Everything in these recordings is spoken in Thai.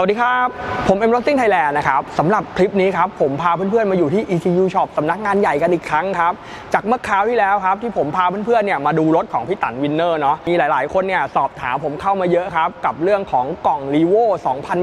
สวัสดีครับ ผมเอ็มรถซิ่งไทยแลนด์นะครับสำหรับคลิปนี้ครับผมพาเพื่อนๆมาอยู่ที่ ECU Shop สำนักงานใหญ่กันอีกครั้งครับ จากเมื่อคราวที่แล้วครับ ที่ผมพาเพื่อนๆเนี่ยมาดูรถของพี่ตันวินเนอร์เนาะมีหลายๆคนเนี่ยสอบถามผมเข้ามาเยอะครับ กับเรื่องของกล่อง r e v o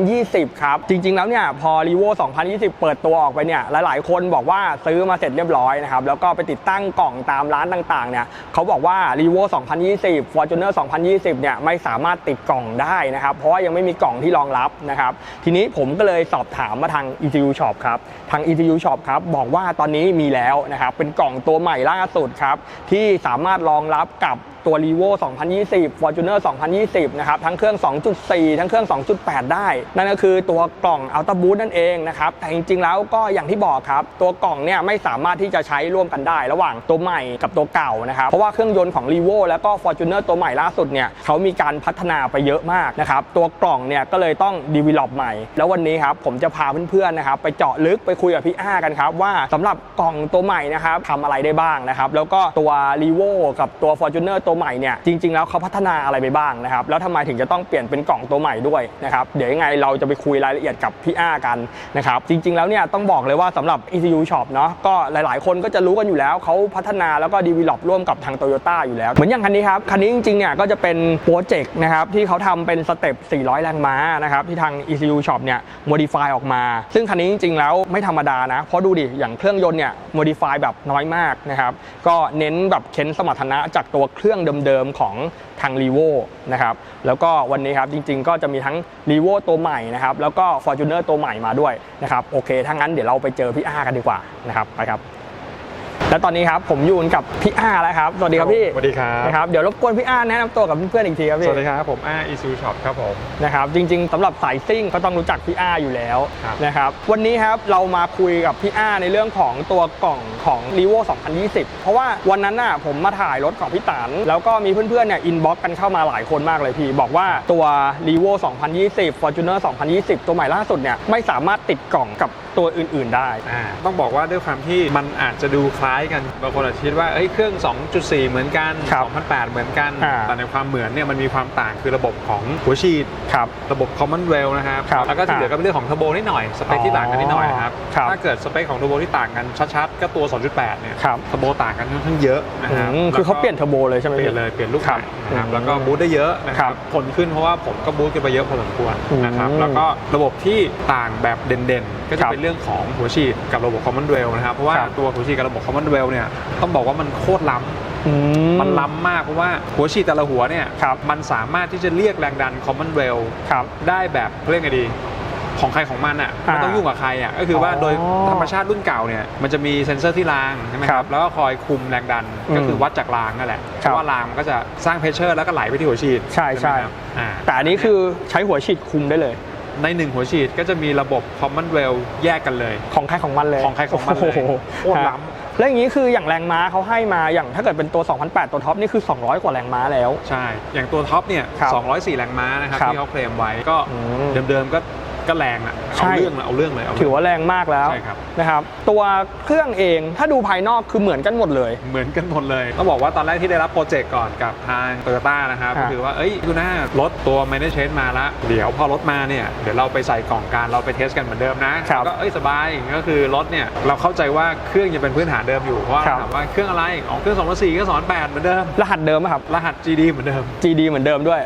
2020 ครับ จริงๆแล้วเนี่ยพอ r e v o 2020 เปิดตัวออกไปเนี่ยหลายๆคนบอกว่าซื้อมาเสร็จเรียบร้อยนะครับแล้วก็ไปติดตั้งกล่องตามร้านต่างๆเนี่ยเขาบอกว่า r e v o 2020 Fortuner 2020 เนี่ยไม่สามารถติดกล่องได้นะครับเพราะว่ายังไม่มีกล่องที่รองรับนะครับทีนี้ผมก็เลยสอบถามมาทาง ECU Shop ครับ ทาง ECU Shop ครับบอกว่าตอนนี้มีแล้วนะครับ เป็นกล่องตัวใหม่ล่าสุดครับ ที่สามารถรองรับกับ ตัว r e v o 2020 Fortuner 2020 นะครับ ทั้งเครื่อง 2.4 ทั้งเครื่อง 2.8 ได้ นั่นก็คือตัวกล่อง Ultra Boost นั่นเองนะครับ แต่จริงๆ แล้วก็อย่างที่บอกครับ ตัวกล่องเนี่ยไม่สามารถที่จะใช้ร่วมกันได้ ระหว่างตัวใหม่กับตัวเก่านะครับ เพราะว่าเครื่องยนต์ของ r e v o แล้วก็ Fortuner ตัวใหม่ล่าสุดเนี่ยเขามีการพัฒนาไปเยอะมากนะครับ ตัวกล่องเนี่ยก็เลยต้อง develop ใหม่ แล้ววันนี้ครับผมจะพาเพื่อนๆ นะครับไปเจาะลึกไปคุยกับพี่อากันครับว่าสำหรับกล่องตัวใหม่นะครับทำอะไรได้บ้างนะครับ แล้วก็ตัว r e v o กับตัว Fortuner ตัวใหม่เนี่ยจริง ๆ แล้วเขาพัฒนาอะไรไปบ้างนะครับแล้วทำไมถึงจะต้องเปลี่ยนเป็นกล่องตัวใหม่ด้วยนะครับเดี๋ยวยังไงเราจะไปคุยรายละเอียดกับพี่อ้ากันนะครับจริง ๆ แล้วเนี่ยต้องบอกเลยว่าสำหรับ ECU Shop เนาะก็หลาย ๆ คนก็จะรู้กันอยู่แล้วเขาพัฒนาแล้วก็ develop ร่วมกับทาง Toyota อยู่แล้ว เหมือนอย่างคันนี้ครับคันนี้จริง ๆ เนี่ยก็จะเป็นโปรเจกต์นะครับที่เขาทำเป็นสเต็ป 400 แรงม้านะครับที่ทาง ECU Shop เนี่ย modify ออกมา ซึ่งคันนี้จริง ๆ แล้วไม่ธรรมดานะเพราะดูดิอย่างเครื่องยนต์เนี่ย modify แบบน้อยมากนะครับก็เน้นแบบเค้นสมรรถนะจากตัวเครื่องเดิมๆของทาง r e v o นะครับแล้วก็วันนี้ครับจริงๆ ก็จะมีทั้ง r e v o ตัวใหม่นะครับแล้วก็ Fortuner ตัวใหม่มาด้วยนะครับโอเคถ้างั้นเดี๋ยวเราไปเจอพี่อากันดีกว่านะครับไปครับ และตอนนี้ครับผมอยู่กับพี่อ้าแล้วครับ สวัสดีครับพี่สวัสดีครับนะครับเดี๋ยวรบกวนพี่อ้าแนะนำตัวกับเพื่อนๆอีกทีครับสพี่วัสดีครับผมอ้าอีซูช็อปครับผมนะครับจริงๆสำหรับสายซิ่งก็ต้องรู้จักพี่อ้าอยู่แล้วครับนะครับวันนี้ครับเรามาคุยกับพี่อ้าในเรื่องของตัวกล่องของ r e v o 2020 เพราะว่าวันนั้นน่ะผมมาถ่ายรถของพี่ตันแล้วก็มีเพื่อนๆเนี่ยอินบ็อกกันเข้ามาหลายคนมากเลยพี่ บอกว่าตัว r e v o 2020 Fortuner 2020 ตัวใหม่ล่าสุดเนี่ยไม่สามารถติดกล่องกับ ตัวอื่นๆได้ อ่าต้องบอกว่าด้วยความที่มันอาจจะดูคล้ายกันบางคนอาจจะคิดว่าเอ้ยเครื่อง 2.4 เหมือนกันครับ2008 เหมือนกัน อ่า แต่ในความเหมือนเนี่ยมันมีความต่างคือระบบของหัวฉีด ครับ ระบบ Commonwealth นะครับ ครับแล้วก็ที่เหลือก็เป็นเรื่องของเทอร์โบนิดหน่อย สเปคที่ต่างกันนิดหน่อยนะครับ ครับ ถ้าเกิดสเปคของเทอร์โบที่ต่างกันชัดๆ ก็ตัว 2.8 เนี่ยครับเทอร์โบต่างกันค่อนข้างเยอะนะครับอืมคือเขาเปลี่ยนเทอร์โบเลยใช่ไหมเปลี่พี่ยนเลยเปลี่ยนลูกครัใหบม่นะครับ อืมแล้วก็บูตได้เยอะนะคครัรับบผลขึ้นเพราะว่าผมก็บูตกันไปเยอะพอสมควรนะครับ อืมแล้วก็ระบบที่ต่างแบบเด่นๆก็คจะรับเป็นเรื่องของหัวฉีดกับระบบ Commonwealth นะครับเพราะว่าครับตัวหัวฉีดกับระบบ Commonwealth เนี่ยต้องบอกว่ามันโคตรล้ำอืมันล้ำมากเพราะว่าหัวฉีดแต่ละหัวเนี่ยครับมันสามารถที่จะเรียกแรงดัน Commonwealth ครับได้แบบเรียกไงดีของใครของมันอะอ่าไม่ต้องยุ่งกับใครอะก็คือว่าอ๋อโดยธรรมชาติรุ่นเก่าเนี่ยมันจะมีเซ็นเซอร์ที่รางใช่ไหมคครัรับบแล้วก็คอยคุมแรงดันอืมก็คือวัดจากรางนั่นแหละเพครับราะว่ารางมันก็จะสร้างเพชเชอร์แล้วก็ไหลไปที่หัวฉีดใช่ใช่ไหมครับอ่าแต่อันนี้คือใช้หัวฉีดคุมได้เลย ในหนึ่งหัวฉีดก็จะมีระบบ Commonwealth แยกกันเลย ของใครของมันเลยของใครของมันเลยโโหโคตรล้แล้วอย่างนี้คืออย่างแรงม้าเขาให้มาอย่างถ้าเกิดเป็นตัว 2008 ตัวท็อปนี่คือ 200 กว่าแรงม้าแล้ว ใช่ อย่างตัวท็อปเนี่ยครับ204 แรงม้านะครับครับที่เขาเคลมไว้ก็อืมเดิมๆก็ ก็แรงอะใช่เอาเรื่องเลยเอาเรื่องเลยเอาเรื่ถือว่าแรงมากแล้วใช่ครับนะครับ ตัวเครื่องเองถ้าดูภายนอกคือเหมือนกันหมดเลย เหมือนกันหมดเลยต้องบอกว่าตอนแรกที่ได้รับโปรเจกต์ก่อนกับทางโตโยต้านะครับครับก็คือว่าเอ้ยดูหน้ารถตัว m a n a g e n มาละเดี๋ยวพอรถมาเนี่ยเดี๋ยวเราไปใส่กล่องการเราไปเทสกันเหมือนเดิมนะครับก็เอ้ยสบายก็คือรถเนี่ยเราเข้าใจว่าเครื่องยังเป็นพื้นฐานเดิมอยู่เพราะว่าครับถามว่าเครื่องอะไรอ๋อเครื่อง204ก็208เหมือนเดิมรหัสเดิมไหมครับรหัส GD เหมือนเดิม GD เหมือนเดิมด้วย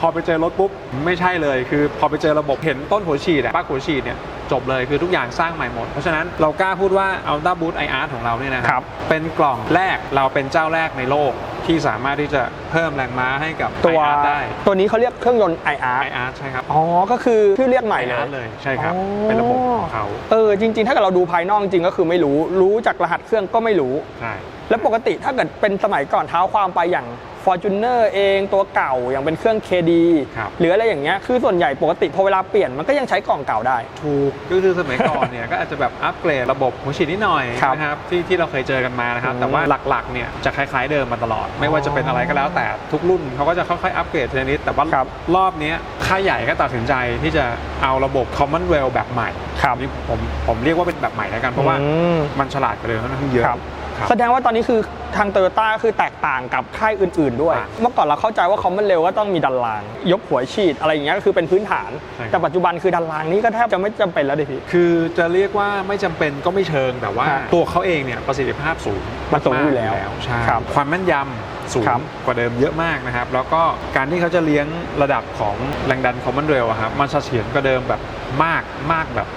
พอไปเจอรถปุ๊บไม่ใช่เลย คือพอไปเจอระบบเห็นต้นหัวฉีดอะปลั๊กหัวฉีดเนี่ยจบเลยคือทุกอย่างสร้างใหม่หมด เพราะฉะนั้นเรากล้าพูดว่า Ultra Boost IR ของเราเนี่ยนะคครัรับบเป็นกล่องแรกเราเป็นเจ้าแรกในโลก ที่สามารถที่จะเพิ่มแรงม้าให้กับตัว IR ได้ ตัวนี้เขาเรียกเครื่องยนต์ IR IR ใช่ครับ อ๋อ ก็คือชื่อเรียกใหม่เลย IR เลยใช่ครับ อ๋อ เป็นระบบของเขาเออจริง ๆ ถ้าเกิดเราดูภายนอกจริงก็คือไม่รู้ รู้จากรหัสเครื่องก็ไม่รู้ ใช่ แล้วปกติถ้าเกิดเป็นสมัยก่อนเท้าความไปอย่าง Fortuner เองตัวเก่าอย่างเป็นเครื่อง KD ครับ หรืออะไรอย่างเงี้ยคือส่วนใหญ่ปกติพอเวลาเปลี่ยนมันก็ยังใช้กล่องเก่าได้ ถูกก็คือสมัยก่อนเนี่ย ก็อาจจะแบบอัปเกรดระบบหัวฉีดนิดหน่อยครับนะครับที่ที่เราเคยเจอกันมานะครับอืมแต่ว่าหลักๆเนี่ยจะคล้ายๆเดิมมาตลอดไม่ว่าจะเป็นอะไรก็แล้วแต่ทุกรุ่นเขาก็จะค่อยๆอัปเกรดทีละนิด แต่ว่าครับรอบเนี้ยค่ายใหญ่ก็ตัดสินใจที่จะเอาระบบ Commonwealth แบบใหม่ครับนี่ผมผมเรียกว่าเป็นแบบใหม่แล้วกันเพราะว่าอืมมันฉลาดกว่าเดิมค่อนข้างเยอะครับครับ แสดงว่าตอนนี้คือทางโตโยต้าคือแตกต่างกับค่ายอื่น ๆ ด้วยต่างเมื่อก่อนเราเข้าใจว่าคอมมันเร็วก็ต้องมีดันราง ยกหัวฉีดอะไรอย่างเงี้ยก็คือเป็นพื้นฐานใช่ครับแต่ปัจจุบันคือดันรางนี่ก็แทบจะไม่จำเป็นแล้วดิพี่ คือจะเรียกว่าไม่จำเป็นก็ไม่เชิงแต่ว่าฮะตัวเขาเองเนี่ยประสิทธิภาพสูงมันสูงอยู่มาแล้กวใช่ครับความแม่นยำสูงครับกว่าเดิมเยอะมากนะครับ แล้วก็การที่เขาจะเลี้ยงระดับของแรงดันคอมมอนเรลครับมันเสถียรกว่าเดิมแบบมากมากแบบ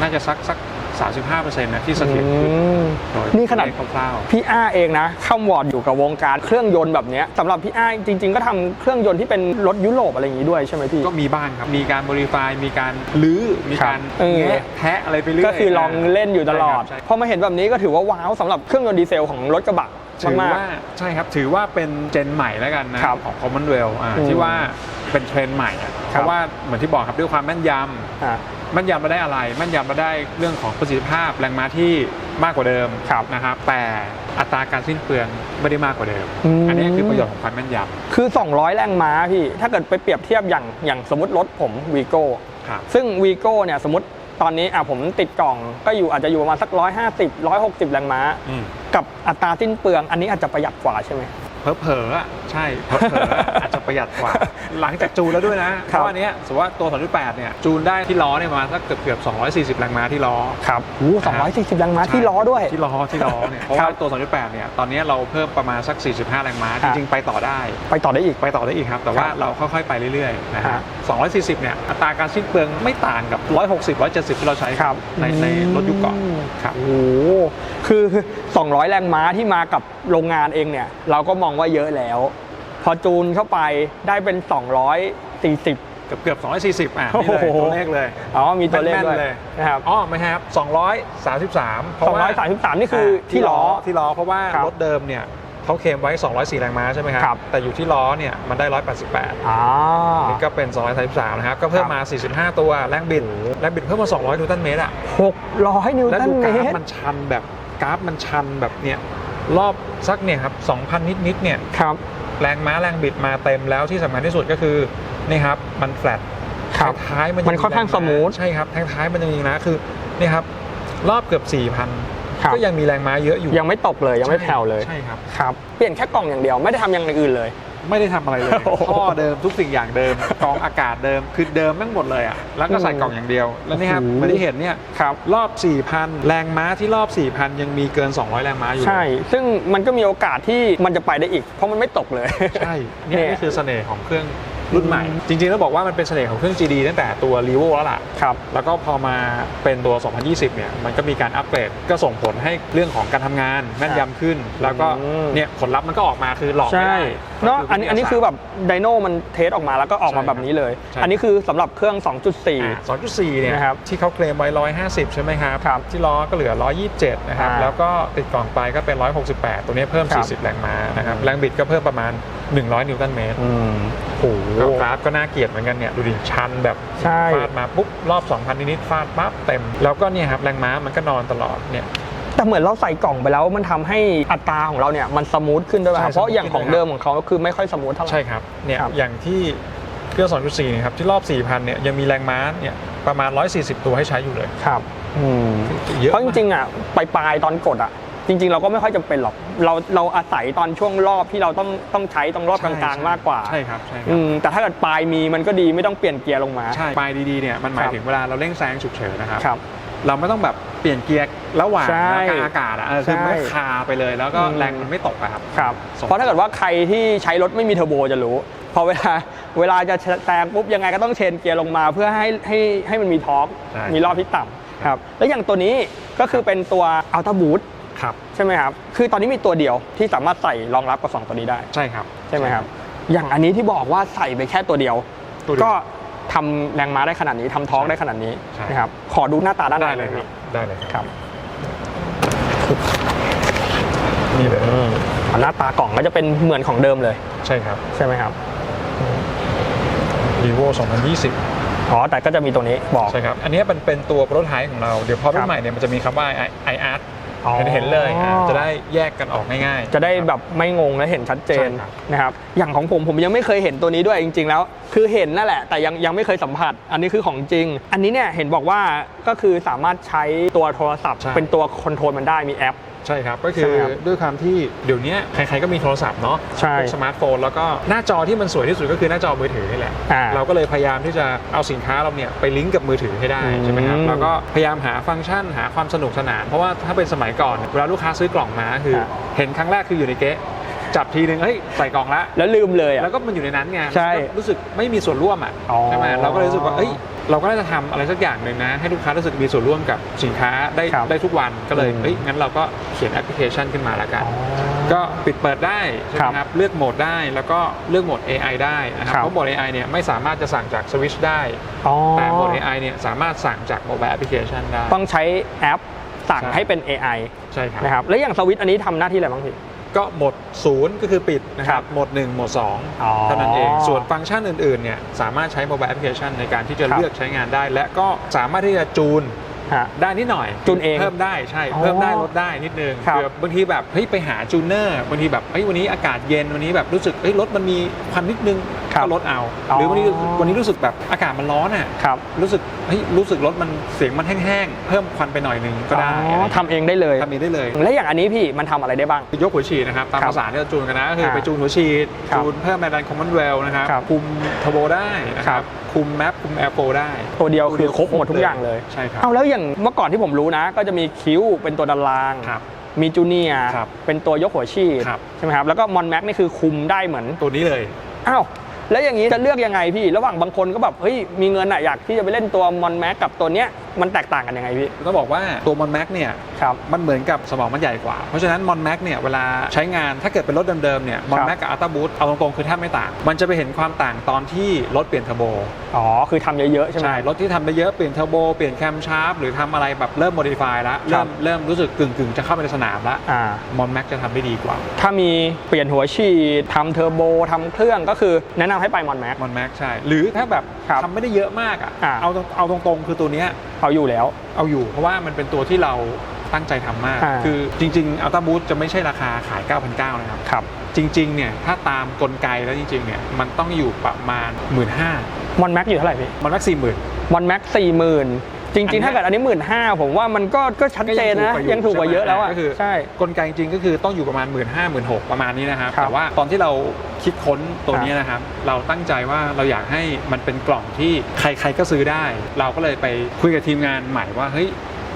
น่าจะสักสัก 35%นะที่เสถียรขึ้นอืมโดยนี่ขนาดเลขคร่าวๆพี่อ้าเองนะเข้าวอร์ดอยู่กับวงการเครื่องยนต์แบบเนี้ยสำหรับพี่อ้าจริง ๆ ก็ทำเครื่องยนต์ที่เป็นรถยุโรปอะไรอย่างนี้ด้วยใช่ไหมพี่ก็มีบ้างครับ มีการบริไฟมีการลื้อมีการครับเออแงะแทะอะไรไปเรื่อยก็คือลองเล่นอยู่ตลอดใช่ครับพอมาเห็นแบบนี้ก็ถือว่าว้าวสำหรับเครื่องยนต์ดีเซลของรถกระบะใช่ถือมากว่าใช่ครับถือว่าเป็นเจนใหม่แล้วกันนะครับของ Commonwealth อ่าอืมที่ว่าเป็นเทรนด์ใหม่อะเพครับราะว่าเหมือนที่บอกครับด้วยความแม่นยๆอะำแม่นยำมาได้อะไรแม่นยำมาได้เรื่องของประสิทธิภาพแรงม้าที่มากกว่าเดิมครับนะครับ แต่อัตราการสิ้นเปลืองไม่ได้มากกว่าเดิมอืมอันนี้คือประโยชน์ของความแม่นยคือ 200 แรงม้าพี่ ถ้าเกิดไปเปรียบเทียบอย่างอย่างสมมติรถผมวีโก้ำครับซึ่งวีโก้เนี่ยสมมติตอนนี้อะผมติดกล่องก็อยู่อาจจะอยู่ประมาณสัก 150 160 แรงม้าอืมกับอัตราสิ้นเปลือง อันนี้อาจจะประหยัดกว่าใช่ไหม เผลอๆอะใช่เผลอๆอะอาจจะประหยัดกว่า หลังจากจูนแล้วด้วยนะเพครับราะว่าอันเนี้ยสมมติว่าตัว2.8เนี่ยจูนได้ที่ล้อเนี่ยประมาณสักเกือบเกือบๆ240แรงม้าที่ล้อครับโอ้240แรงม้าที่ล้อด้วยที่ล้อที่ล้อเนี่ยเพราะครัว่าบตัว 2.8เนี่ยตอนนี้เราเพิ่มประมาณสัก 45 แรงม้าคจรับริงๆไปต่อได้ ไปต่อได้อีกไปต่อได้อีกครับ แต่ว่าครับเราค่อยๆไปเรื่อยๆนะครัฮะบ240เนี่ยอัตราการสิ้นเปลืองไม่ต่างกับ 160 170 ที่เราใช้ครับในในรถยุคก่อนครับโอ้โหคือ 200 แรงม้าที่มากับโรงงานเองเนี่ยเราก็มองว่าเยอะแล้ว พอจูนเข้าไปได้เป็น 240 เกือบเกือบ 240 อะนี่เลยโอ้โห ตัวเลขเลย อ๋อมีตัวเลขด้วยแม่นๆเลย นะครับอ๋อไม่ครับ 233 เพราะว่า233 นี่คือที่ล้อ ที่ล้อเพราะว่าครับรถเดิมเนี่ยเขาเคลมไว้ 204 แรงม้าใช่ไหมคครัรับ แต่อยู่ที่ล้อเนี่ยมันได้ 188อ่า นี่ก็เป็น 233 นะครับ ก็เพิ่มมา 45 ตัวแรงบิดแรงบิดเพิ่มมา 200 นิวตันเมตรอะ600 นิวแล้วตันดูเมกราฟตร มันชันแบบกราฟมันชันแบบเนี่ย รอบสักเนี่ยครับ2,000นิดๆเนี่ยครับแรงม้าแรงบิดมาเต็มแล้วที่สำคัญที่สุดก็คือนี่ครับมันแฟลตครับท้ายๆมันยังมันค่อนข้างแรงสมูท ใช่ครับทางท้ายมันยังมีนะคือนี่ครับรอบเกือบ ครับ4,000ก็ยังมีแรงม้าเยอะอยู่ ยังไม่ตกเลยยังไม่แผ่วเลยใช่ครับ ครับเปลี่ยนแค่กล่องอย่างเดียวไม่ได้ทำอย่างอื่นเลย ไม่ได้ทำอะไรเลยโอ้โหท่อเดิมทุกสิ่งอย่างเดิม กรองอากาศเดิมคือเดิมแม่งหมดเลยอะแล้วก็ใส่อืมกล่องอย่างเดียว แล้วนี่ครับโอ้โหไม่ได้เห็นเนี่ยครับรอบ 4,000 แรงม้าที่รอบ 4,000 ยังมีเกิน 200 แรงม้าอยู่ใช่ ซึ่งมันก็มีโอกาสที่มันจะไปได้อีก เพราะมันไม่ตกเลย ใช่เนี่ยเนี่ย นี่คือเสน่ห์ของเครื่อง รุ่นใหม่ จริงๆแล้วบอกว่ามันเป็นเสน่ห์ของเครื่อง GD ตั้งแต่ตัว r e v o แล้วล่ะครับแล้วก็พอมาเป็นตัว 2020 เนี่ยมันก็มีการอัปเกรดก็ส่งผลให้เรื่องของการทำงานแม่นยำขึ้น แล้วก็อืมเนี่ยผลลัพธ์มันก็ออกมาคือหลอกไม่ใช่ได้เนาะก็อันนี้อันนี้คือแบบไดโนมันเทสออกมาแล้วก็ออกมาใช่แบบนี้เลยใช่อันนี้คือสำหรับเครื่องอ่า2.4 2.4 เนี่ยนะครับที่เขาเคลมไว้ 150 ใช่ไหมครับครับที่ล้อก็เหลือ 127 นะครับอ่าแล้วก็ติดกล่องไปก็เป็น 168 ตัวนี้เพิ่มครับ40 แรงม้านะครับ แรงบิดก็เพิ่มประมาณ 100 นิวตันเมตรอืม โอ้โหก็กราฟก็น่าเกลียดเหมือนกันเนี่ยดูดิชันแบบใช่ ฟาดมาปุ๊บรอบ 2,000 นิดๆฟาดปั๊บเต็ม แล้วก็เนี่ยครับแรงม้ามันก็นอนตลอดเนี่ย แต่เหมือนเราใส่กล่องไปแล้วมันทำให้อัตราของเราเนี่ยมันสมูทขึ้นด้วยป่ะใช่เพราะอย่างของสมูทขึ้น เดิมของเขาก็คือไม่ค่อยสมูทเท่าไหร่ ใช่ครับ เนี่ย ครับ อย่างที่เครื่อง2.4เนี่ยครับ ที่รอบ 4,000 เนี่ย ยังมีแรงม้า เนี่ย ประมาณ 140 ตัวให้ใช้อยู่เลย ครับอืม เยอะเพราะจริงๆอะปลายปลายๆตอนกดอะ จริง ๆ เราก็ไม่ค่อยจำเป็นหรอก เราเราอาศัยตอนช่วงรอบที่เราต้องต้องใช้ตรงรอบกลางๆมากกว่าใช่ครับใช่คอืรับมแต่ถ้าเกิดปลายมีมันก็ดีไม่ต้องเปลี่ยนเกียร์ลงมา ใช่ปลายดีๆเนี่ยมันหมายครับ ถึงเวลาเราเร่งแซงฉุกเฉินนะครับ ครับ เราไม่ต้องแบบเปลี่ยนเกียร์ระหว่างใช่กลางอากาศอะเออคือใช่ไม่คาไปเลยแล้วก็อืม แรงมันไม่ตกอะครับ ครับ ส่ง เพราะถ้าเกิดว่าใครที่ใช้รถไม่มีเทอร์โบจะรู้ พอเวลาเวลาจะแซงปุ๊บยังไงก็ต้องเชนเกียร์ลงมาเพื่อให้ให้ให้มันมีทอร์กใช่มีรอบที่ต่ำครับ แล้วอย่างตัวนี้ก็คือเป็นตัวอัลต้าบูท ครับใช่ไหมครับ คือตอนนี้มีตัวเดียวที่สามารถใส่รองรับกับสองตัวนี้ได้ ใช่ครับใช่ไหมครับ อย่างอันนี้ที่บอกว่าใส่ไปแค่ตัวเดียว ตัวเดียวก็ทำแรงม้าได้ขนาดนี้ทำทอร์กได้ขนาดนี้ใช่ นะครับ ขอดูหน้าตาด้านในได้เลยครับได้เลยครับนี่เลยอืมอ่าหน้าตากล่องก็จะเป็นเหมือนของเดิมเลยใช่ครับ ใช่ไหมครับ r e v o 2020 อ๋อ แต่ก็จะมีตัวนี้บอก ใช่ครับ อันนี้เป็นเป็นตัวโปรโตไทป์ของเรา เดี๋ยวพอรุ่ครันบใหม่เนี่ยมันจะมีคำว่า i art อ๋อ เห็นเห็นเลยอะจะได้แยกกันออกง่ายๆ จะได้แบบไม่งงและเห็นชัดเจนใช่ครับ นะครับ อย่างของผมผมยังไม่เคยเห็นตัวนี้ด้วยจริง ๆ แล้ว คือเห็นนั่นแหละ แต่ยังยังไม่เคยสัมผัส อันนี้คือของจริง อันนี้เนี่ยเห็นบอกว่าก็คือสามารถใช้ตัวโทรศัพท์เป็นตัวคอนโทรลมันได้มีแอป ใช่ครับ ก็คืใช่อไหมครับด้วยความที่เดี๋ยวนี้ใครๆก็มีโทรศัพท์เนาะใช่พวกสมาร์ทโฟน แล้วก็หน้าจอที่มันสวยที่สุดก็คือหน้าจอมือถือนี่แหละ อ่าเราก็เลยพยายามที่จะเอาสินค้าเราเนี่ยไปลิงก์กับมือถือให้ได้อืมใช่ไหมครับแล้วก็พยายามหาฟังก์ชันหาความสนุกสนาน เพราะว่าถ้าเป็นสมัยก่อน เวลาลูกค้าซื้อกล่องมาคือฮะเห็นครั้งแรกคืออยู่ในเก๊ะ จับทีนึงเฮ้ยใส่กล่องละแล้วลืมเลยอะ แล้วก็มันอยู่ในนั้นไงใช่ก็รู้สึกไม่มีส่วนร่วมอะอ๋อใช่ไหมเราก็เลยรู้สึกว่าเอ้ยเราก็น่าจะทำอะไรสักอย่างหนึ่งนะ ให้ลูกค้ารู้สึกมีส่วนร่วมกับสินค้าได้ครับได้ทุกวันก็เลยอืมเอ้ยงั้นเราก็เขียนแอปพลิเคชันขึ้นมาแล้วกันอ๋อก็ปิดเปิดได้ใช่ไหมครับครับเลือกโหมดได้แล้วก็เลือกโหมด AI ได้นะครับครับเพราะโหมด AI เนี่ยไม่สามารถจะสั่งจากสวิชได้อ๋อแต่โหมด AI เนี่ยสามารถสั่งจากโมบายแอปพลิเคชันได้ต้องใช้แอปสั่งใช่ให้เป็น AI ใช่ครับนะครับแล้วอย่างสวิตช์อันนี้ทำหน้าที่อะไรบ้างพี่ ก็โหมดศูนย์ก็คือปิดนะคครัรับบโหมด1โหมดอ๋อ2เท่านั้นเอง ส่วนฟังก์ชันอื่นๆเนี่ยสามารถใช้โมบายแอปพลิเคชันในการที่จะครับ เลือกใช้งานได้ และก็สามารถที่จะจูน ฮะได้นิดหน่อยจูนเองเพิ่มได้ใช่อ๋อเพิ่มได้ลดได้นิดนึงครับเผื่อบางทีแบบเฮ้ยไปหาจูเนอร์บางทีแบบเฮ้ยวันนี้อากาศเย็นวันนี้แบบรู้สึกเฮ้ยรถมันมีควันนิดนึงครับก็ลดเอาอ๋อหรือวันนี้วันนี้รู้สึกแบบอากาศมันร้อนอะครับรู้สึกเฮ้ยรู้สึกรถมันเสียงมันแห้งๆเพิ่มควันไปหน่อยนึงก็ได้อ๋อทำเองได้เลยทำเองได้เลย แล้วอย่างอันนี้พี่มันทำอะไรได้บ้างยกหัวฉีดนะครับตามครับภาษาที่เราจูนกันนะก็คือครับไปจูนหัวฉีดครับจูนเพิ่มแมดันคอมมอนเวลนะครับครับคุมเทอร์โบได้นะคครัรับบ คุมแมปคุมแอร์โฟได้ ตัวเดียวคือครบหมดทุกอย่างเลยใช่ครับเอาแล้วอย่างเมื่อก่อนที่ผมรู้นะ ก็จะมีคิ้วเป็นตัวดันรางครับมีจูเนียร์ครับเป็นตัวยกหัวชีดครับใช่ไหมครับแล้วก็มอนแม็กนี่คือคุมได้เหมือนตัวนี้เลยอ้าวแล้วอย่างนี้จะเลือกยังไงพี่ ระหว่างบางคนก็แบบเฮ้ยมีเงินอะอยากที่จะไปเล่นตัวมอนแม็กกับตัวเนี้ยมันแตกต่างกันยังไงพี่ ต้องบอกว่าตัวมอนแม็กเนี่ยครับมันเหมือนกับสมองมันใหญ่กว่า เพราะฉะนั้นมอนแม็กเนี่ยเวลาใช้งานถ้าเกิดเป็นรถเดิมๆเนี่ยมอนแม็กกับอัลต้าบูทเอาตรงๆคือแทบไม่ต่าง มันจะไปเห็นความต่างตอนที่รถเปลี่ยนเทอร์โบอ๋อคือทำเยอะๆใช่ไหมใช่รถที่ทำได้เยอะเปลี่ยนเทอร์โบเปลี่ยนแคมชาร์ปหรือทำอะไรแบบเริ่มโมดิฟายแล้วครัเริ่บมเริ่มรู้สึกกึ่งๆ จะเข้าไปในสนามแล้วอ่ามอนแม็กจะทำได้ดีกว่า ถ้ามีเปลี่ยนหัวฉีดทำเทอร์โบทำเครื่องก็คือแนะนำให้ไปมอนแม็กมอนแม็กใช่หรือถ้าแบบครับทำไม่ได้เยอะมากอะอ่าเอาตรงเอาตรงๆ คือตัวเนี้ย เอาอยู่แล้ว เอาอยู่ เพราะว่ามันเป็นตัวที่เราตั้งใจทำมากอ่าคือจริงๆอัลต้าบูทจะไม่ใช่ราคาขาย 9,900นะครับครับ จริงๆเนี่ยถ้าตามกลไกแล้วจริงๆเนี่ยมันต้องอยู่ประมาณ 1 5ื่นห้ามอนแม็กอยู่เท่าไหร่พี่มันแม็กสี่หมื่นมอนแม็กสี่หมื่น จอันริเนี้งยๆถ้าเกิดอันนี้หมื่นห้าผมว่ามันก็ก็ชัดเจนนะ ยังถูกกว่าเยอะแล้วอะก็คือใช่กลไกจริงๆก็คือต้องอยู่ประมาณ 1 5ื่นห้าหมื่นหกประมาณนี้นะครับครับ แต่ว่าตอนที่เราคิดค้นตัวนี้นะครับ เราตั้งใจว่าเราอยากให้มันเป็นกล่องที่ใครๆก็ซื้อได้ เราก็เลยไปคุยกับทีมงานใหม่ว่าเฮ้ย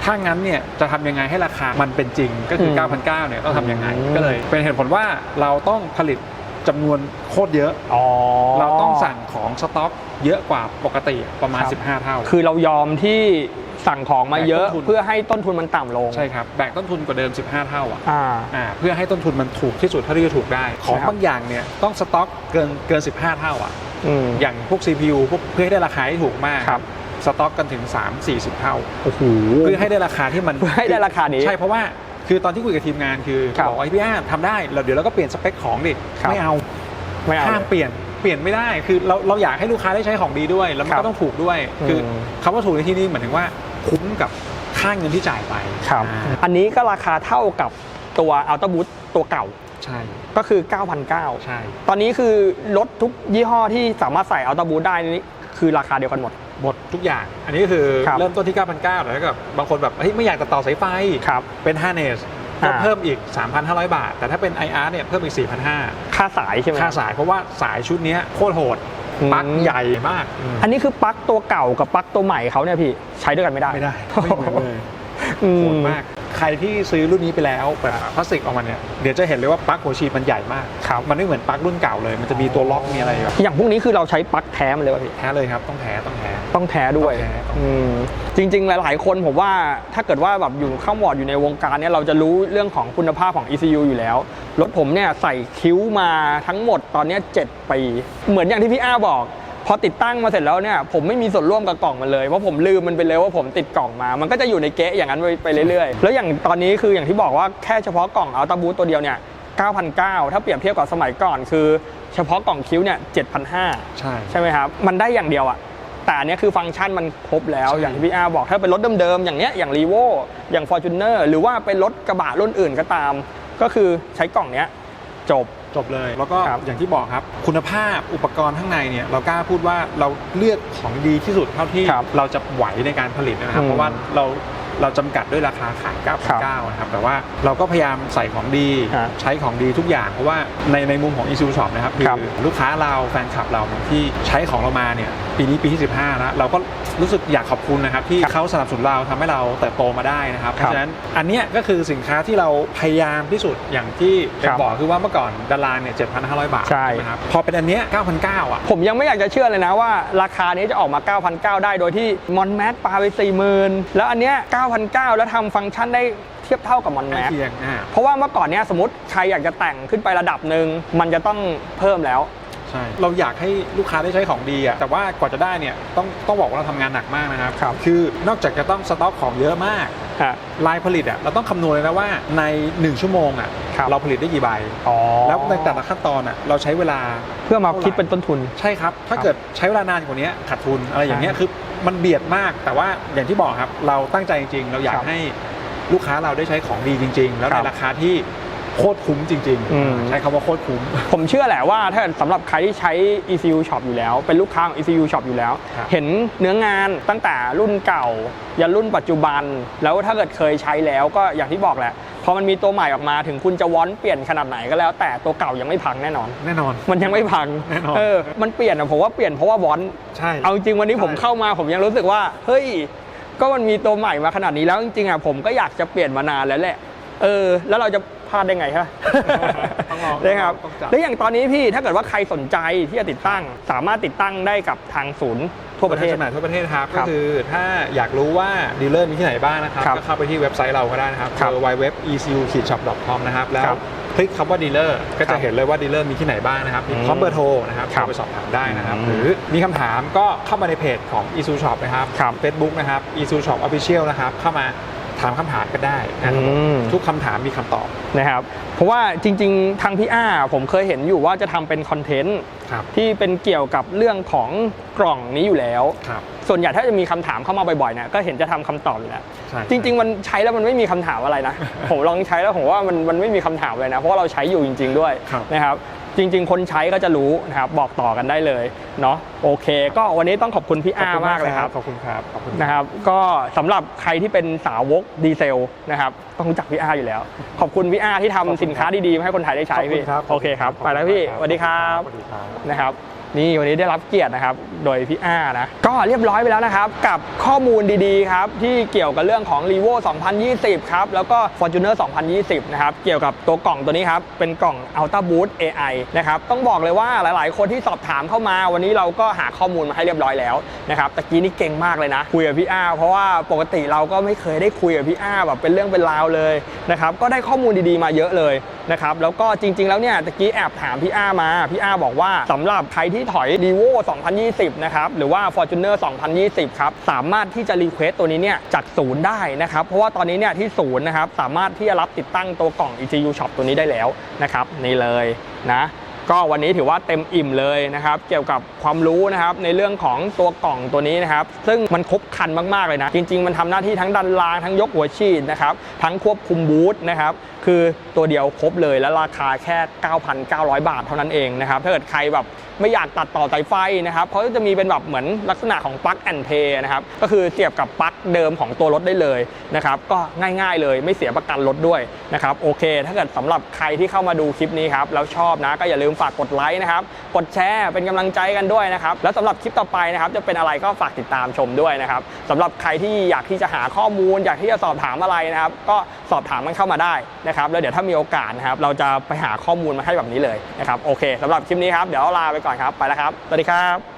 ถ้างั้นเนี่ยจะทำยังไงให้ราคามันเป็นจริงก็คือม9,900เนี่ยต้องทำยังไงอืมก็เลยเป็นเหตุผลว่าเราต้องผลิต จำนวนโคตรเยอะ อ๋อเราต้องสั่งของสต็อก เยอะกว่าปกติประมาณครับ15 เท่า คือเรายอมที่สั่งของมาเยอะแบ่งต้นทุน เพื่อให้ต้นทุนมันต่ำลง ใช่ครับแบ่งต้นทุนกว่าเดิม 15 เท่าอะอ่า อ่าเพื่อให้ต้นทุนมันถูกที่สุดเท่าที่จะถูกได้ ของใช่ครับ บางอย่างเนี่ยต้องสต็อกเกินเกิน 15 เท่าอะอืม อย่างพวก CPU พวกเพื่อให้ได้ราคาที่ถูกมากครับ สต็อกกันถึง 3 40 เท่า โอ้โห เพื่อให้ได้ราคาที่มันเพื่อให้ได้ราคานี้ ใช่เพราะว่า คือตอนที่คุยกับทีมงานคือครับบอกว่าไอ้พี่อาทำได้เราเดี๋ยวเราก็เปลี่ยนสเปคของดิครับ ไม่เอาไม่เอา ห้ามเลยเปลี่ยนเปลี่ยนไม่ได้คือเราเราอยากให้ลูกค้าได้ใช้ของดีด้วย แล้วมันครับก็ต้องถูกด้วย คืออม คำว่าถูกในที่นี้หมายถึงว่าคุ้มกับค่าเงินที่จ่ายไปครับ อ่าอันนี้ก็ราคาเท่ากับตัวอัลต้าบูทตัวเก่าใช่ก็คือ 9,900 ใช่ ตอนนี้คือรถทุกยี่ห้อที่สามารถใส่อัลต้าบูทได้นี่คือราคาเดียวกันหมด หมดทุกอย่าง อันนี้ก็คือครับเริ่มต้นที่ 9,900แต่ถ้าเกิดบางคนแบบเฮ้ยไม่อยากตัดต่อสายไฟ ครับเป็น harness ก็อ่า เพิ่มอีก 3,500 บาท แต่ถ้าเป็น IR เนี่ยเพิ่มอีก 4,500ค่าสายใช่ไหม ค่าสายเพราะว่าสายชุดเนี้ยโคตรโหดอืม ปลั๊กใหญ่มากอันนี้คือปลั๊กตัวเก่ากับปลั๊กตัวใหม่เขาเนี่ยพี่ใช้ด้วยกันไม่ได้ไม่ได้ไม่เหมือนเลย อืโหดมาก ใครที่ซื้อรุ่นนี้ไปแล้วเปิดพลาสติกออกมาเนี่ยเดี๋ยวจะเห็นเลยว่าปลั๊กหัวฉีดมันใหญ่มากครับมันไม่เหมือนปลั๊กรุ่นเก่าเลย มันจะมีตัวล็อกมีอะไรแบบอย่างพวกนี้คือเราใช้ปลั๊กแท้มันเลยวะพี่แท้เลยครับต้องแท้ต้องแท้ต้องแท้ด้วยต้องแท้ต้องแท้อืมจริง ๆ หลาย ๆ คนผมว่าถ้าเกิดว่าแบบอยู่เข้าวอร์ดอยู่ในวงการเนี่ยเราจะรู้เรื่องของคุณภาพของ ECU อยู่แล้วรถผมเนี่ยใส่คิ้วมาทั้งหมดตอนเนี้ย7ปีเหมือนอย่างที่พี่อ้าบอก พอติดตั้งมาเสร็จแล้วเนี่ยผมไม่มีส่วนร่วมกับกล่องมันเลยเพราะผมลืมมันไปเลยว่าผมติดกล่องมา มันก็จะอยู่ในเก๊ะอย่างนั้นไปไปเรื่อยๆ แล้วอย่างตอนนี้คืออย่างที่บอกว่าแค่เฉพาะกล่องอัลตาบูตัวเดียวเนี่ย9,900 ถ้าเปรียบเทียบกับสมัยก่อนคือ เฉพาะกล่องคิ้วเนี่ย7,500 ใช่ใช่ไหมครับมันได้อย่างเดียวอะแต่อันเนี้ยคือฟังก์ชันมันครบแล้วใช่อย่างที่พี่อาบอกถ้าเป็นรถเดิมๆอย่างเนี้ยอย่างรีโวอย่าง f o r t u n e r หรือว่าเป็นรถกระบะรุ่นอื่นก็ตาม ก็คือใช้กล่องเนี้ยจบ จบเลย แล้วก็ครับอย่างที่บอกครับ คุณภาพอุปกรณ์ข้างในเนี่ยเรากล้าพูดว่าเราเลือกของดีที่สุดเท่าที่ครับเราจะไหวในการผลิตนะครับ อืมเพราะว่าเรา เราจำกัดด้วยราคาขาย9,900นะครับแต่ว่าเราก็พยายามใส่ของดีฮะใช้ของดีทุกอย่างเพราะว่าในในมุมของ e ซูช็อปนะครับคืครับอลูกค้าเราแฟนคลับเราเนี่ยที่ใช้ของเรามาเนี่ยปีนี้ปีที่ 15 แล้ว เราก็รู้สึกอยากขอบคุณนะครับ ที่ครับเขาสนับสนุนเราทำให้เราเติบโตมาได้นะครับ เพครับราะฉะนั้นอันเนี้ยก็คือสินค้าที่เราพยายามที่สุดอย่างที่เป็นครับบอกคือว่าเมื่อก่อนดาราเนี่ย7,500บาทใช่ไหมครับพอเป็นอันเนี้ย9,900อะผมยังไม่อยากจะเชื่อเลยนะว่า ราคานี้จะออกมา9,900ได้โดยที่มอนแมสปาไป40,000แล้วอันเนี้ย9,900 แล้วทำฟังก์ชันได้เทียบเท่ากับมอนใกแมล้สเคียงอ่าเพราะว่าเมื่อก่อนเนี้ยสมมติใครอยากจะแต่งขึ้นไประดับหนึ่งมันจะต้องเพิ่มแล้วใช่เราอยากให้ลูกค้าได้ใช้ของดีอะแต่ว่ากว่าจะได้เนี่ยต้องต้องบอกว่าเราทำงานหนักมากนะครับครับอนอกจากจะต้องสต็อกของเยอะมากฮะลายผลิตอะเราต้องคำนวณเลยนะว่าใน 1 ชั่วโมงอะครับเราผลิตได้กี่ใบอ๋อแล้วในแต่ละขั้นตอนอะเราใช้เวลาเพื่อมาคิดเป็นต้นทุน ใช่ครับ ถ้าครับเกิดใช้เวลานานกว่านี้ขาดทุนอะไรอย่างเงี้ยใช่คือ มันเบียดมาก แต่ว่าอย่างที่บอกครับ เราตั้งใจจริงๆ เราอยาคกรับให้ลูกค้าเราได้ใช้ของดีจริง ๆ แล้วคในรับราคาที่โคตรคุ้มจริงอืมๆใช้คำว่าโคตรคุ้ม ผมเชื่อแหละว่าถ้าสำหรับใครที่ใช้ ECU Shop อยู่แล้ว เป็นลูกค้าของ ECU Shop อยู่แล้วครับเห็นเนื้องานตั้งแต่รุ่นเก่า ยันรุ่นปัจจุบัน แล้วถ้าเกิดเคยใช้แล้วก็อย่างที่บอกแหละ พอมันมีตัวใหม่ออกมาถึงคุณจะวอนเปลี่ยนขนาดไหนก็แล้ว แต่ตัวเก่ายังไม่พังแน่นอน แน่นอน มันยังไม่พังแน่นอนเออมันเปลี่ยนอะผมว่าเปลี่ยนเพราะว่าวอนใช่ เอาจริงวันนี้ใช่ผมเข้ามาผมยังรู้สึกว่า เฮ้ย ก็มันมีตัวใหม่มาขนาดนี้แล้วจริงๆอะผมก็อยากจะเปลี่ยนมานานแล้วแหละ เออ แล้วเราจะ พลาดได้ไงฮะต้องลองนะครับต้องจับ แล้วอย่างตอนนี้พี่ถ้าเกิดว่าใครสนใจที่จะติดตั้ง สามารถติดตั้งได้กับทางศูนย์ทั่วประเทศ จำหน่ายทั่วประเทศครับครัก็บคือถ้าอยากรู้ว่าดีลเลอร์มีที่ไหนบ้างนะครับครับก็เข้าไปที่เว็บไซต์เราก็ได้นะครับ ครับ www.ecu-shop.com นะครับแล้วครับคลิกคำว่าดีลเลอร์ก็ครัจะบเห็นเลยว่าดีลเลอร์มีที่ไหนบ้างนะครับมีอืมพร้อมเบอร์โทรนะครับครับโทรไปสอบถามได้นะครับอืมหรือมีคำถามก็เข้ามาในเพจของ e s u Shop นะครับ ครับ Facebook นะครับ e s u Shop Official นะครับเข้ามา ถามคำถามกันได้นะครับอืมทุกคำถามมีคำตอบนะครับเพราะว่าจริง ๆ ทางพี่อ้าผมเคยเห็นอยู่ว่าจะทำเป็นคอนเทนต์ครับที่เป็นเกี่ยวกับเรื่องของกล่องนี้อยู่แล้วครับส่วนใหญ่ถ้าจะมีคำถามเข้ามาบ่อยๆเนี่ยก็เห็นจะทำคำตอบอยู่แล้วใช่จริง ๆ มันใช้แล้วมันไม่มีคำถามอะไรนะ ผมลองใช้แล้วผมว่ามันมันไม่มีคำถามเลยนะ เพราะว่าเราใช้อยู่จริง ๆ ด้วยครับนะครับ จริง ๆ คนใช้ก็จะรู้นะครับบอกต่อกันได้เลยเนาะโอเค ก็วันนี้ต้องขอบคุณพี่ขอบอ้าคุณมากเลยครับ ขอบคุณครับ ขอบคุณนะครับก็สำหรับใครที่เป็นสาวกดีเซลนะครับต้องรู้จักพี่อ้าอยู่แล้ว ขอบคุณพี่อ้าที่ทำสินค้าดีๆมาให้คนไทยได้ใช้ขอบคุพี่ณครับโอเคครับ ไปแล้วพี่สวัสดีครับสวัสดีครับ นะครับ นี่วันนี้ได้รับเกียรตินะครับ โดยพี่อ้านะ ก็เรียบร้อยไปแล้วนะครับ กับข้อมูลดีๆครับ ที่เกี่ยวกับเรื่องของ r e v o 2020 ครับ แล้วก็ Fortuner 2020 นะครับ เกี่ยวกับตัวกล่องตัวนี้ครับ เป็นกล่อง Ultra Boost AI นะครับ ต้องบอกเลยว่าหลายๆ คนที่สอบถามเข้ามา วันนี้เราก็หาข้อมูลมาให้เรียบร้อยแล้วนะครับตะกี้นี่เก่งมากเลยนะ คุยกับพี่อ้าเพราะว่าปกติเราก็ไม่เคยได้คุยกับพี่อ้าแบบเป็นเรื่องเป็นราวเลยนะครับก็ได้ข้อมูลดีๆมาเยอะเลย นะครับแล้วก็จริง ๆ แล้วเนี่ยตะกี้แอบถามพี่อ้ามา พี่อ้าบอกว่าสำหรับใครที่ถอย r ีโว2020 นะครับหรือว่า Fortuner 2020 ครับ สามารถที่จะรีเควสตัวนี้เนี่ยจากศูนย์ได้นะครับ เพราะว่าตอนนี้เนี่ยที่ศูนย์นะครับสามารถที่จะรับติดตั้งตัวกล่อง ECU Shop ตัวนี้ได้แล้วนะครับนี่เลยนะ ก็วันนี้ถือว่าเต็มอิ่มเลยนะครับเกี่ยวกับความรู้นะครับในเรื่องของตัวกล่องตัวนี้นะครับซึ่งมันครบครันมากๆเลยนะจริง ๆ มันทำหน้าที่ทั้งดันรางทั้งยกหัวฉีดนะครับทั้งควบคุมบูทนะครับคือตัวเดียวครบเลยและราคาแค่ 9,900 บาทเท่านั้นเองนะครับถ้าเกิดใครแบบ ไม่อยากตัดต่อสายไฟนะครับเขาจะมีเป็นแบบเหมือนลักษณะของปลั๊กแอนเพย์นะครับก็คือเสียบกับปลั๊กเดิมของตัวรถได้เลยนะครับก็ง่ายๆเลยไม่เสียประกันรถด้วยนะครับโอเค ถ้าเกิดสำหรับใครที่เข้ามาดูคลิปนี้ครับแล้วชอบนะก็อย่าลืมฝากกดไลค์นะครับกดแชร์เป็นกำลังใจกันด้วยนะครับแล้วสำหรับคลิปต่อไปนะครับจะเป็นอะไรก็ฝากติดตามชมด้วยนะครับสำหรับใครที่อยากที่จะหาข้อมูล อยากที่จะสอบถามอะไรนะครับ ก็สอบถามมันเข้ามาได้นะครับแล้วเดี๋ยวถ้ามีโอกาสนะครับเราจะไปหาข้อมูลมาให้แบบนี้เลยนะครับโอเคสำหรับคลิปนี้ครับเดี๋ยวลาไปก่อนครับ ไปแล้วครับ สวัสดีครับ